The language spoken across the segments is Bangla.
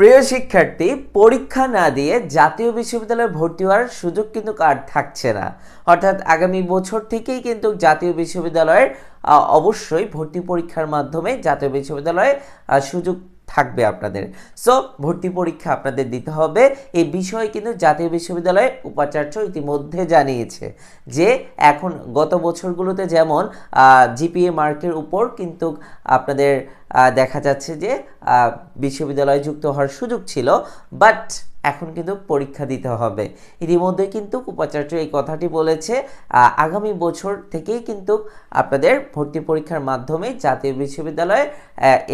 প্রিয় শিক্ষার্থী, পরীক্ষা না দিয়ে জাতীয় বিশ্ববিদ্যালয়ে ভর্তি হওয়ার সুযোগ কিন্তু আর থাকছে না। অর্থাৎ আগামী বছর থেকেই কিন্তু জাতীয় বিশ্ববিদ্যালয়ের অবশ্যই ভর্তি পরীক্ষার মাধ্যমে জাতীয় বিশ্ববিদ্যালয়ে সুযোগ থাকবে আপনাদের। সো ভর্তি পরীক্ষা আপনাদের দিতে হবে। এই বিষয়ে কিন্তু জাতীয় বিশ্ববিদ্যালয়ে উপাচার্য ইতিমধ্যে জানিয়েছে যে, এখন গত বছরগুলোতে যেমন জিপিএ মার্কের উপর কিন্তু আপনাদের দেখা যাচ্ছে যে বিশ্ববিদ্যালয়ে যুক্ত হওয়ার সুযোগ ছিল বাট এখন কিন্তু পরীক্ষা দিতে হবে। ইতিমধ্যে কিন্তু উপাচার্য এই কথাটি বলেছে আগামী বছর থেকেই কিন্তু আপনাদের ভর্তি পরীক্ষার মাধ্যমে জাতীয় বিশ্ববিদ্যালয়ে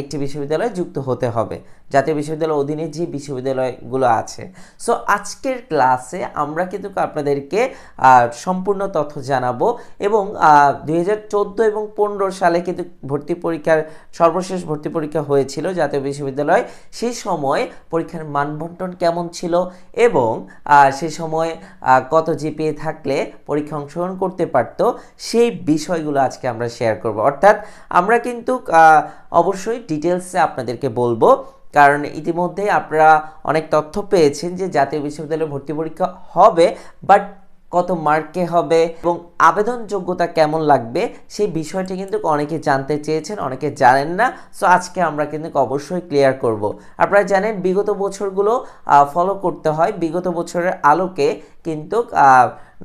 একটি বিশ্ববিদ্যালয়ে যুক্ত হতে হবে। জাতীয় বিশ্ববিদ্যালয়ের অধীনে যে বিশ্ববিদ্যালয়গুলো আছে। সো আজকের ক্লাসে আমরা কিন্তু আপনাদেরকে সম্পূর্ণ তথ্য জানাব এবং দুই হাজার চোদ্দ এবং পনেরো সালে কিন্তু ভর্তি পরীক্ষার, সর্বশেষ ভর্তি পরীক্ষা হয়েছিল জাতীয় বিশ্ববিদ্যালয়। সেই সময় পরীক্ষার মানবন্টন কেমন ছিল এবং সেই সময় কত জিপিএ থাকলে পরীক্ষা অংশগ্রহণ করতে পারতো, সেই বিষয়গুলো আজকে আমরা শেয়ার করব। অর্থাৎ আমরা কিন্তু অবশ্যই ডিটেলসে আপনাদেরকে বলব। কারণ ইতিমধ্যে আপনারা অনেক তথ্য পেয়েছেন যে জাতীয় বিশ্ববিদ্যালয়ে ভর্তি পরীক্ষা হবে বাট কত মার্কে হবে এবং আবেদন যোগ্যতা কেমন লাগবে, সেই বিষয়টি কিন্তু অনেকে জানতে চেয়েছেন, অনেকে জানেন না। সো আজকে আমরা কিন্তু অবশ্যই ক্লিয়ার করব। আপনারা জানেন, বিগত বছরগুলো ফলো করতে হয়। বিগত বছরের আলোকে কিন্তু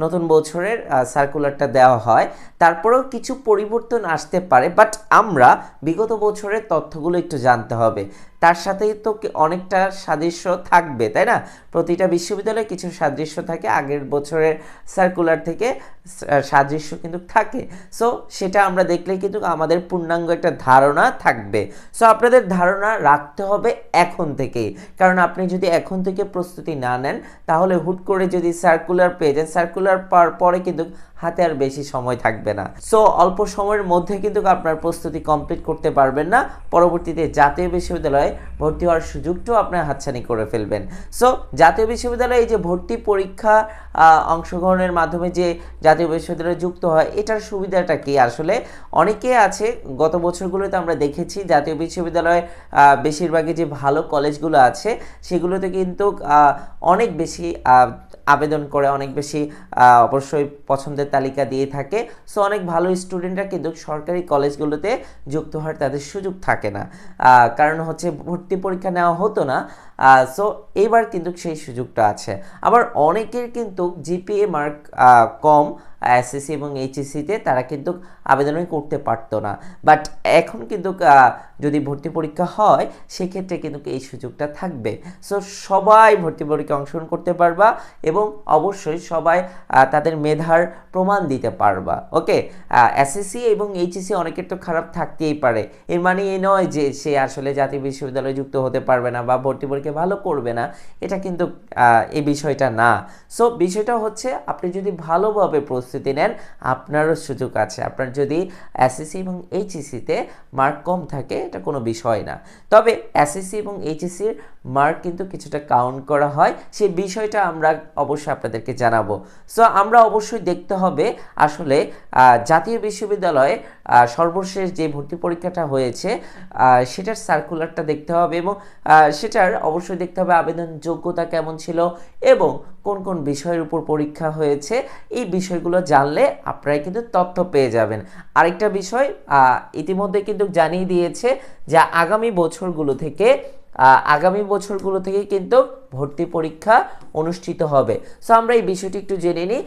নতুন বছরের সার্কুলারটা দেওয়া হয়। তারপরেও কিছু পরিবর্তন আসতে পারে বাট আমরা বিগত বছরের তথ্যগুলো একটু জানতে হবে। তার সাথেই তো অনেকটা সাদৃশ্য থাকবে, তাই না? প্রতিটা বিশ্ববিদ্যালয়ে কিছু সাদৃশ্য থাকে। আগের বছরের সার্কুলার থেকে সাদৃশ্য কিন্তু থাকে। সো সেটা আমরা দেখলে কিন্তু আমাদের পূর্ণাঙ্গ একটা ধারণা থাকবে। সো আপনাদের ধারণা রাখতে হবে এখন থেকেই। কারণ আপনি যদি এখন থেকে প্রস্তুতি না নেন, তাহলে হুট করে যদি সার্কুলার পেয়ে যান সার্কুলার পাওয়ার পরে কিন্তু হাতে আর বেশি সময় থাকবে না। সো অল্প সময়ের মধ্যে কিন্তু আপনার প্রস্তুতি কমপ্লিট করতে পারবেন না। পরবর্তীতে জাতীয় বিশ্ববিদ্যালয়ে ভর্তি হওয়ার সুযোগটাও আপনার হাতছানি করে ফেলবেন। সো জাতীয় বিশ্ববিদ্যালয়ে এই যে ভর্তি পরীক্ষা অংশগ্রহণের মাধ্যমে যে জাতীয় বিশ্ববিদ্যালয়ে যুক্ত হয়, এটার সুবিধাটা কি? আসলে অনেকে আছে, গত বছরগুলোতে আমরা দেখেছি জাতীয় বিশ্ববিদ্যালয়ে বেশিরভাগই যে ভালো কলেজগুলো আছে, সেগুলোতে কিন্তু অনেক বেশি আবেদন করে অনেক বেশি অবশ্যই পছন্দের তালিকা দিয়ে থাকে। সো অনেক ভালো স্টুডেন্টরা কিন্তু সরকারি কলেজগুলোতে যুক্ত হওয়ার তাদের সুযোগ থাকে না। কারণ হচ্ছে ভর্তি পরীক্ষা নেওয়া হতো না। সো এবার কিন্তু সেই সুযোগটা আছে। আবার অনেকের কিন্তু জিপিএ মার্ক কম এসএসসি এবং এইচএসসিতে তারা কিন্তু আবেদনই করতে পারতো না। বাট এখন কিন্তু যদি ভর্তি পরীক্ষা হয়, সেক্ষেত্রে কিন্তু এই সুযোগটা থাকবে। সো সবাই ভর্তি পরীক্ষা অংশগ্রহণ করতে পারবা এবং অবশ্যই সবাই তাদের মেধার প্রমাণ দিতে পারবা। ওকে এসএসসি এবং এইচএসসি অনেকের তো খারাপ থাকতেই পারে। এর মানে এই নয় যে সে আসলে জাতীয় বিশ্ববিদ্যালয়ে যুক্ত হতে পারবে না বা ভর্তি পরীক্ষা ভালো করবে না। এটা কিন্তু এই বিষয়টা না। সো বিষয়টা হচ্ছে, আপনি যদি ভালোভাবে প্রস্তুতি নেন, আপনারও সুযোগ আছে। আপনার যদি এসএসসি এবং এইচএসসিতে মার্ক কম থাকে, এটা কোনো বিষয় না। তবে এসএসসি এবং এইচএসসির মার্ক কিন্তু কিছুটা কাউন্ট করা হয়। সেই বিষয়টা আমরা অবশ্যই আপনাদেরকে জানাব। সো আমরা অবশ্যই দেখতে হবে আসলে জাতীয় বিশ্ববিদ্যালয়ে সর্বশেষ যে ভর্তি পরীক্ষাটা হয়েছে সেটার সার্কুলারটা দেখতে হবে এবং সেটার অবশ্যই দেখতে হবে আবেদন যোগ্যতা কেমন ছিল এবং কোন কোন বিষয়ের উপর পরীক্ষা হয়েছে, এই বিষয়গুলো জানলে আপনারা কিন্তু তথ্য পেয়ে যাবেন। আরেকটা বিষয় ইতিমধ্যে কিন্তু জানিয়ে দিয়েছে যে আগামী বছরগুলো থেকে আগামী বছরগুলো থেকে কিন্তু ভর্তি পরীক্ষা অনুষ্ঠিত হবে। সো আমরা এই বিষয়টি একটু জেনে নিই।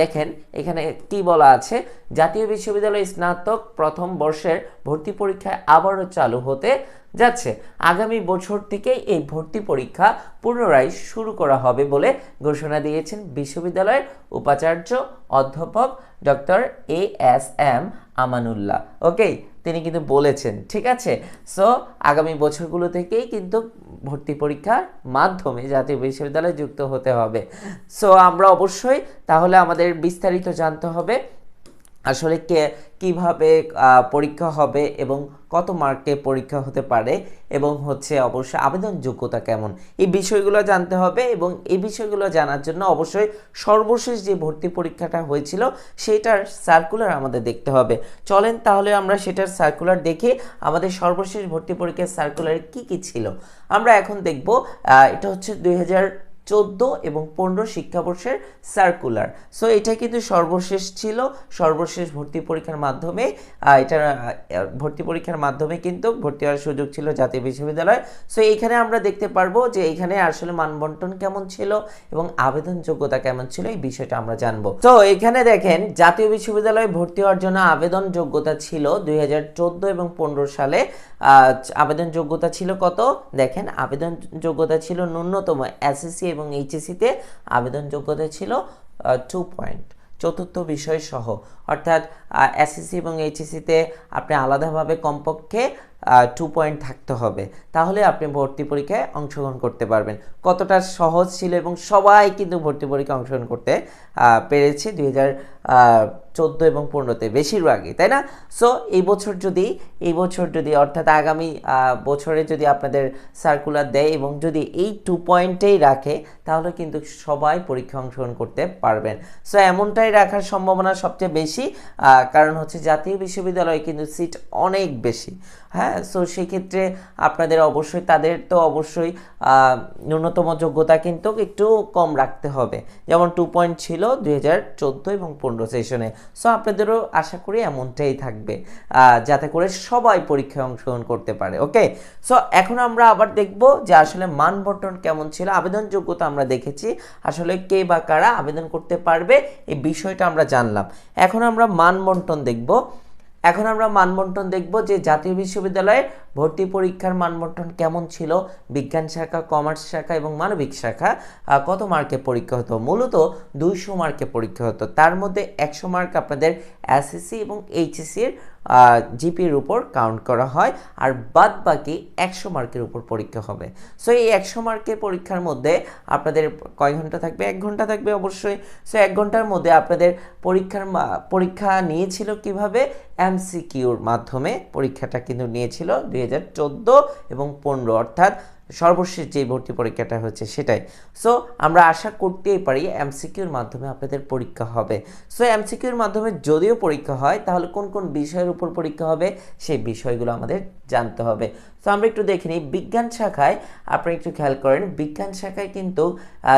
দেখেন, এখানে কি বলা আছে, জাতীয় বিশ্ববিদ্যালয় স্নাতক প্রথম বর্ষের ভর্তি পরীক্ষায় আবারও চালু হতে যাচ্ছে। আগামী বছর থেকে এই ভর্তি পরীক্ষা পুনরায় শুরু করা হবে বলে ঘোষণা দিয়েছেন বিশ্ববিদ্যালয়ের উপাচার্য অধ্যাপক doctor A S M Amanullah. Okay, তিনি কিন্তু বলেছেন, ঠিক আছে? সো, আগামী বছরগুলো থেকেই কিন্তু ভর্তি পরীক্ষার মাধ্যমে জাতীয় বিশ্ববিদ্যালয়ে যুক্ত হতে হবে। সো, আমরা অবশ্যই তাহলে আমাদের বিস্তারিত জানতে হবে আসলে কে, কীভাবে পরীক্ষা হবে এবং কত মার্কে পরীক্ষা হতে পারে এবং হচ্ছে অবশ্যই আবেদন যোগ্যতা কেমন? এই বিষয়গুলো জানতে হবে এবং এই বিষয়গুলো জানার জন্য অবশ্যই সর্বশেষ যে ভর্তি পরীক্ষাটা হয়েছিল সেটার সার্কুলার আমাদের দেখতে হবে। চলেন তাহলে আমরা সেটার সার্কুলার দেখে, আমাদের সর্বশেষ ভর্তি পরীক্ষার সার্কুলারে কি কি ছিল? আমরা এখন দেখব এটা হচ্ছে দু হাজার চোদ্দ এবং পনেরো শিক্ষাবর্ষের সার্কুলার সো এটা কিন্তু সর্বশেষ ছিল। সর্বশেষ ভর্তি পরীক্ষার মাধ্যমে এটা ভর্তি পরীক্ষার মাধ্যমে কিন্তু ভর্তি হওয়ার সুযোগ ছিল জাতীয় বিশ্ববিদ্যালয়। সো এখানে আমরা দেখতে পারব যে এখানে আসলে মানবন্টন কেমন ছিল এবং আবেদন যোগ্যতা কেমন ছিল, এই বিষয়টা আমরা জানব। তো এখানে দেখেন, জাতীয় বিশ্ববিদ্যালয়ে ভর্তি হওয়ার জন্য আবেদন যোগ্যতা ছিল দুই হাজার চোদ্দ এবং পনেরো সালে। আবেদন যোগ্যতা ছিল কত? দেখেন আবেদন যোগ্যতা ছিল ন্যূনতম এসএসসি এবং এইচএসসিতে আবেদন যোগ্যতা ছিল টু পয়েন্ট চতুর্থ বিষয় সহ অর্থাৎ এসএসসি এবং এইচএসসিতে আপনি আলাদাভাবে কমপক্ষে টু পয়েন্ট থাকতে হবে। তাহলে আপনি ভর্তি পরীক্ষায় অংশগ্রহণ করতে পারবেন। কতটা সহজ ছিল এবং সবাই কিন্তু ভর্তি পরীক্ষায় অংশগ্রহণ করতে পেরেছে দুই হাজার চোদ্দ এবং পনেরোতে বেশিরভাগই তাই না? সো এই বছর যদি, এই বছর যদি, অর্থাৎ আগামী বছরে যদি আপনাদের সার্কুলার দেয় এবং যদি এই টু পয়েন্টেই রাখে, তাহলে কিন্তু সবাই পরীক্ষা অংশগ্রহণ করতে পারবেন। সো এমনটাই রাখার সম্ভাবনা সবচেয়ে বেশি কারণ হচ্ছে জাতীয় বিশ্ববিদ্যালয়ে কিন্তু সিট অনেক বেশি। হ্যাঁ সো সেক্ষেত্রে আপনাদের অবশ্যই, তাদের তো অবশ্যই ন্যূনতম যোগ্যতা কিন্তু একটু কম রাখতে হবে। যেমন টু পয়েন্ট ছিল দুই হাজার চোদ্দ এবং পনেরো সেশনে সো আপনাদেরও আশা করি এমনটাই থাকবে যাতে করে সবাই পরীক্ষায় অংশগ্রহণ করতে পারে ওকে সো এখন আমরা আবার দেখব যে আসলে মান বন্টন কেমন ছিল, আবেদন যোগ্যতা আমরা দেখেছি, আসলে কে বা কারা আবেদন করতে পারবে, এই বিষয়টা আমরা জানলাম। এখন আমরা মান বন্টন দেখব। এখন আমরা মানবন্টন দেখব যে জাতীয় বিশ্ববিদ্যালয়ে ভর্তি পরীক্ষার মানবন্টন কেমন ছিল, বিজ্ঞান শাখা, কমার্স শাখা এবং মানবিক শাখা কত মার্কে পরীক্ষা হতো? মূলত দুইশো মার্কে পরীক্ষা হতো। তার মধ্যে একশো মার্ক আপনাদের এসএসসি এবং এইচএসসির জিপির উপর কাউন্ট করা হয় আর বাদ বাকি একশো মার্কের উপর পরীক্ষা হবে। সো এই একশো মার্কের পরীক্ষার মধ্যে আপনাদের কয় ঘণ্টা থাকবে? এক ঘণ্টা থাকবে অবশ্যই। সো এক ঘণ্টার মধ্যে আপনাদের পরীক্ষার পরীক্ষা নিয়েছিল কীভাবে? এমসিকিউর মাধ্যমে পরীক্ষাটা কিন্তু নিয়েছিল দুই হাজার চোদ্দ এবং পনেরো, অর্থাৎ সর্বশেষ যে ভর্তি পরীক্ষাটা হচ্ছে সেটাই। সো আমরা আশা করতেই পারি এমসিকিউর মাধ্যমে আপনাদের পরীক্ষা হবে। সো এমসিকিউর মাধ্যমে যদিও পরীক্ষা হয়, তাহলে কোন কোন বিষয়ের উপর পরীক্ষা হবে, সেই বিষয়গুলো আমাদের জানতে হবে। তো আমরা একটু দেখে নিই। বিজ্ঞান শাখায় আপনি একটু খেয়াল করেন, বিজ্ঞান শাখায় কিন্তু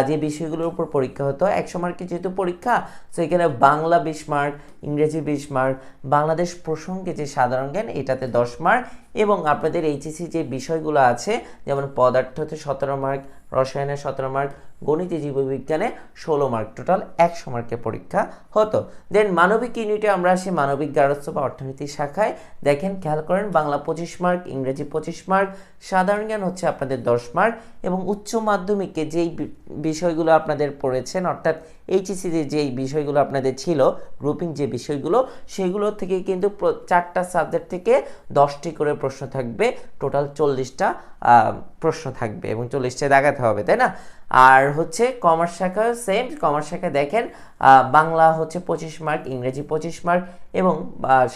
যে বিষয়গুলোর উপর পরীক্ষা হতো, একশো মার্কের যেহেতু পরীক্ষা তো এখানে বাংলা বিশ মার্ক ইংরেজি বিশ মার্ক বাংলাদেশ প্রসঙ্গে যে সাধারণ জ্ঞান, এটাতে দশ মার্ক এবং আপনাদের এইচএসি যে বিষয়গুলো আছে, যেমন পদার্থতে সতেরো মার্ক রসায়নে সতেরো মার্ক গণিতে, জীববিজ্ঞানে ষোলো মার্ক টোটাল একশো মার্কের পরীক্ষা হতো। দেন মানবিক ইউনিটে আমরা আসি মানবিক গারস্থ বা অর্থনীতি শাখায়। দেখেন, খেয়াল করেন, বাংলা পঁচিশ মার্ক ইংরেজি পঁচিশ মার্ক সাধারণ জ্ঞান হচ্ছে আপনাদের দশ মার্ক এবং উচ্চ মাধ্যমিকে যেই বিষয়গুলো আপনাদের পড়েছেন, অর্থাৎ এইচএসিতে যেই বিষয়গুলো আপনাদের ছিল গ্রুপিং যে বিষয়গুলো, সেগুলো থেকে কিন্তু চারটা সাবজেক্ট থেকে দশটি করে প্রশ্ন থাকবে টোটাল চল্লিশটা প্রশ্ন থাকবে এবং চল্লিশটা দেখাতে হবে, তাই না? আর হচ্ছে কমার্স শাখা সেম কমার্স শাখায় দেখেন বাংলা হচ্ছে পঁচিশ মার্ক ইংরেজি পঁচিশ মার্ক এবং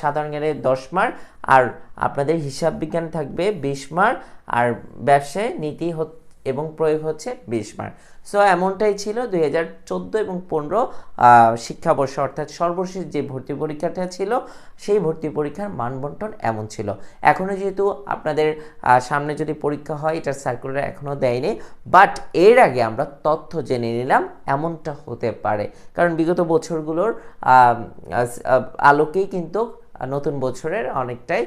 সাধারণ জ্ঞানে দশ মার্ক আর আপনাদের হিসাব বিজ্ঞান থাকবে বিশ মার্ক আর ব্যবসায় নীতি হচ্ছে এবং প্রয়োগ হচ্ছে বিশ মার্ক সো এমনটাই ছিল দুই হাজার চোদ্দ এবং পনেরো শিক্ষাবর্ষ। অর্থাৎ সর্বশেষ যে ভর্তি পরীক্ষাটা ছিল, সেই ভর্তি পরীক্ষার মানবন্টন এমন ছিল। এখনও যেহেতু আপনাদের সামনে যদি পরীক্ষা হয় এটার সার্কুলার এখনও দেয়নি। বাট এর আগে আমরা তথ্য জেনে নিলাম, এমনটা হতে পারে। কারণ বিগত বছরগুলোর আলোকেই কিন্তু নতুন বছরের অনেকটাই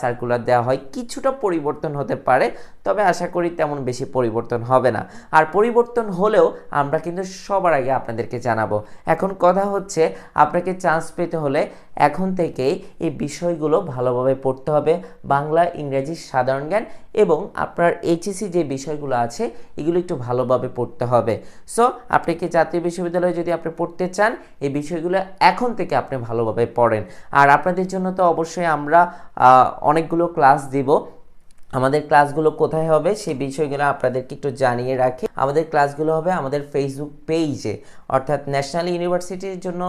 সার্কুলার দেওয়া হয়। কিছুটা পরিবর্তন হতে পারে। তবে আশা করি তেমন বেশি পরিবর্তন হবে না। আর পরিবর্তন হলেও আমরা কিন্তু সবার আগে আপনাদেরকে জানাব। এখন কথা হচ্ছে, আপনাকে চান্স পেতে হলে এখন থেকেই এই বিষয়গুলো ভালোভাবে পড়তে হবে। বাংলা, ইংরেজি, সাধারণ জ্ঞান এবং আপনার এইচএসি যে বিষয়গুলো আছে, এগুলো একটু ভালোভাবে পড়তে হবে। সো আপনি কি জাতীয় বিশ্ববিদ্যালয়ে যদি আপনি পড়তে চান, এই বিষয়গুলো এখন থেকে আপনি ভালোভাবে পড়েন। আর আপনাদের জন্য তো অবশ্যই আমরা অনেকগুলো ক্লাস দিব। আমাদের ক্লাসগুলো কোথায় হবে সেই বিষয়গুলো আপনাদেরকে একটু জানিয়ে রাখি। আমাদের ক্লাসগুলো হবে আমাদের ফেসবুক পেজে অর্থাৎ ন্যাশনাল ইউনিভার্সিটির জন্য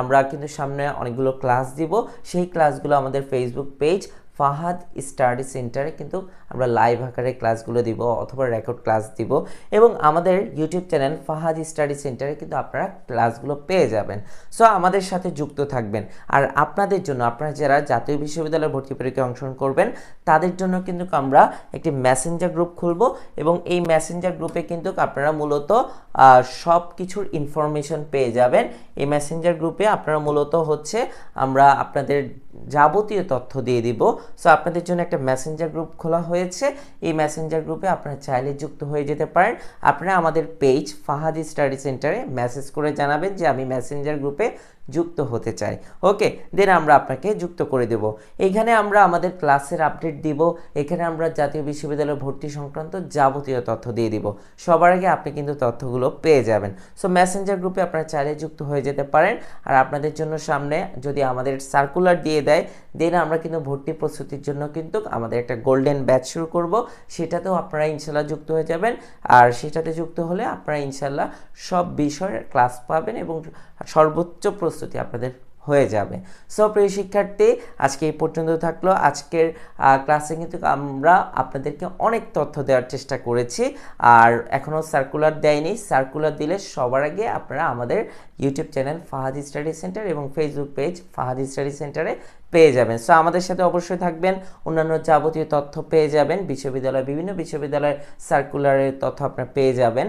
আমরা কিন্তু সামনে অনেকগুলো ক্লাস দিব। সেই ক্লাসগুলো আমাদের ফেসবুক পেজ ফাহাদ স্টাডি সেন্টারে কিন্তু আমরা লাইভ আকারে ক্লাসগুলো দিব অথবা রেকর্ড ক্লাস দিব এবং আমাদের ইউটিউব চ্যানেল ফাহাদ স্টাডি সেন্টারে কিন্তু আপনারা ক্লাসগুলো পেয়ে যাবেন। সো আমাদের সাথে যুক্ত থাকবেন। আর আপনাদের জন্য, আপনারা যারা জাতীয় বিশ্ববিদ্যালয়ে ভর্তি পরীক্ষায় অংশগ্রহণ করবেন, তাদের জন্য কিন্তু আমরা একটি মেসেঞ্জার গ্রুপ খুলব এবং এই মেসেঞ্জার গ্রুপে কিন্তু আপনারা মূলত সব কিছুর ইনফরমেশন পেয়ে যাবেন। এই মেসেঞ্জার গ্রুপে আপনারা মূলত হচ্ছে আমরা আপনাদের যাবতীয় তথ্য দিয়ে দিব। সো আপনাদের জন্য একটা মেসেঞ্জার গ্রুপ খোলা হয়েছে। এই মেসেঞ্জার গ্রুপে আপনারা চাইলে যুক্ত হয়ে যেতে পারেন। আপনারা আমাদের পেজ ফাহাদি স্টাডি সেন্টারে মেসেজ করে জানাবেন যে, আমি মেসেঞ্জার গ্রুপে যুক্ত হতে চাই। ওকে, দেন আমরা আপনাকে যুক্ত করে দেব। এখানে আমরা আমাদের ক্লাসের আপডেট দিব। এখানে আমরা জাতীয় বিশ্ববিদ্যালয়ে ভর্তি সংক্রান্ত যাবতীয় তথ্য দিয়ে দিব। সবার আগে আপনি কিন্তু তথ্যগুলো পেয়ে যাবেন। সো মেসেঞ্জার গ্রুপে আপনারা চাইলে যুক্ত হয়ে যেতে পারেন। আর আপনাদের জন্য সামনে যদি আমাদের সার্কুলার দিয়ে দেয়, দেন আমরা কিন্তু ভর্তি প্রস্তুতির জন্য কিন্তু আমাদের একটা গোল্ডেন ব্যাচ শুরু করব। সেটাতেও আপনারা ইনশাল্লাহ যুক্ত হয়ে যাবেন। আর সেটাতে যুক্ত হলে আপনারা ইনশাল্লাহ সব বিষয়ের ক্লাস পাবেন এবং সর্বোচ্চ প্রস্তুতি আপনাদের হয়ে যাবে। সো প্রিয় শিক্ষার্থী, আজকে এই পর্যন্ত থাকল। আজকের ক্লাসে কিন্তু আমরা আপনাদেরকে অনেক তথ্য দেওয়ার চেষ্টা করেছি। আর এখনও সার্কুলার দেয়নি। সার্কুলার দিলে সবার আগে আপনারা আমাদের YouTube channel Fahadi study centre এবং ফেসবুক পেজ ফাহাদি স্টাডি সেন্টারে পেয়ে যাবেন। সো আমাদের সাথে অবশ্যই থাকবেন। অন্যান্য যাবতীয় তথ্য পেয়ে যাবেন। বিশ্ববিদ্যালয় বিভিন্ন বিশ্ববিদ্যালয়ের সার্কুলারের তথ্য আপনারা পেয়ে যাবেন।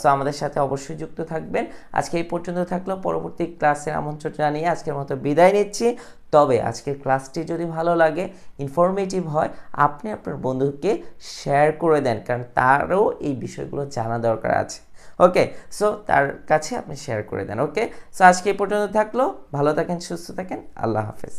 সো আমাদের সাথে অবশ্যই যুক্ত থাকবেন। আজকে এই পর্যন্ত থাকল। পরবর্তী ক্লাসের আমন্ত্রণ জানিয়ে আজকের মতো বিদায় নিচ্ছি। তবে আজকের ক্লাসটি যদি ভালো লাগে ইনফরমেটিভ হয়, আপনি আপনার বন্ধুকে শেয়ার করে দেন, কারণ তারও এই বিষয়গুলো জানা দরকার আছে। ওকে সো তার কাছে আপনি শেয়ার করে দেন। ওকে সো আজকে এই পর্যন্ত থাকল। ভালো থাকেন, সুস্থ থাকেন। আল্লাহ হাফেজ।